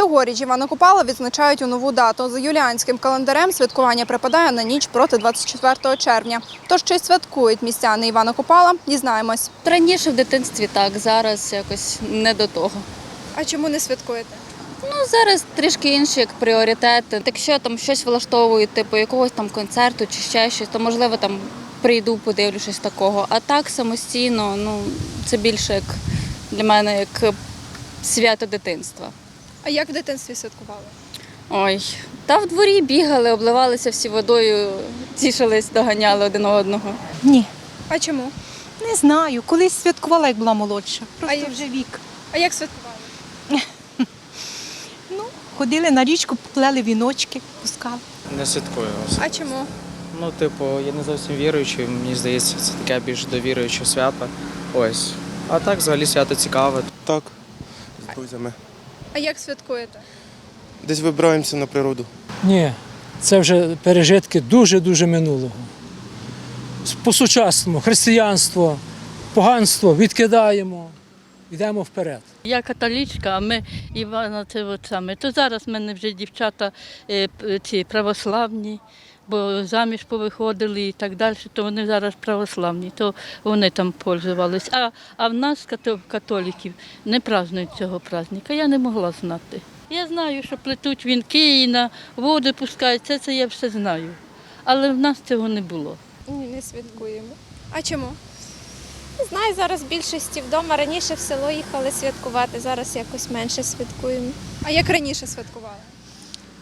Цьогоріч Івана Купала відзначають у нову дату. За юліанським календарем святкування припадає на ніч проти 24 червня. Тож чи святкують містяни Івана Купала, дізнаємось. Раніше в дитинстві так, зараз якось не до того. А чому не святкуєте? Ну зараз трішки інші як пріоритети. Якщо там щось влаштовують, типу якогось там концерту чи ще щось, то можливо там прийду, подивлюсь щось такого. А так самостійно, ну це більше як для мене як свято дитинства. А як в дитинстві святкували? Ой, та в дворі бігали, обливалися всі водою, тішились, доганяли один одного. Ні, А чому? не знаю. Колись святкувала, як була молодша. Просто А я- вже вік. А як святкували? Ну, ходили на річку, плели віночки, пускали. Не святкую. А чому? Ну, типу, я не зовсім віруючий, мені здається, це таке більш довіруюче свято. Ось. А так взагалі свято цікаве. Так, з друзями. А як святкуєте? Десь вибираємося на природу. Ні, це вже пережитки дуже-дуже минулого. По-сучасному, християнство, поганство відкидаємо, йдемо вперед. Я католічка, а ми Івана це от саме. То зараз в мене вже дівчата е, ці православні, бо заміж повиходили і так далі, то вони зараз православні, то вони там пользувались. А, а в нас, като- католиків, не празднують цього праздника. Я не могла знати. Я знаю, що плетуть вінки і на воду пускають, це, це я все знаю. Але в нас цього не було. Ні, не святкуємо. А чому? Не знаю, зараз більшості вдома. Раніше в село їхали святкувати, зараз якось менше святкуємо. А як раніше святкували?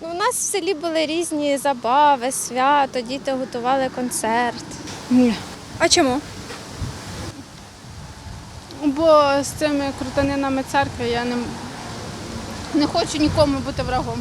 Ну, у нас в селі були різні забави, свято, діти готували концерт. А чому? Бо з цими крутанинами церкви я не, не хочу нікому бути врагом.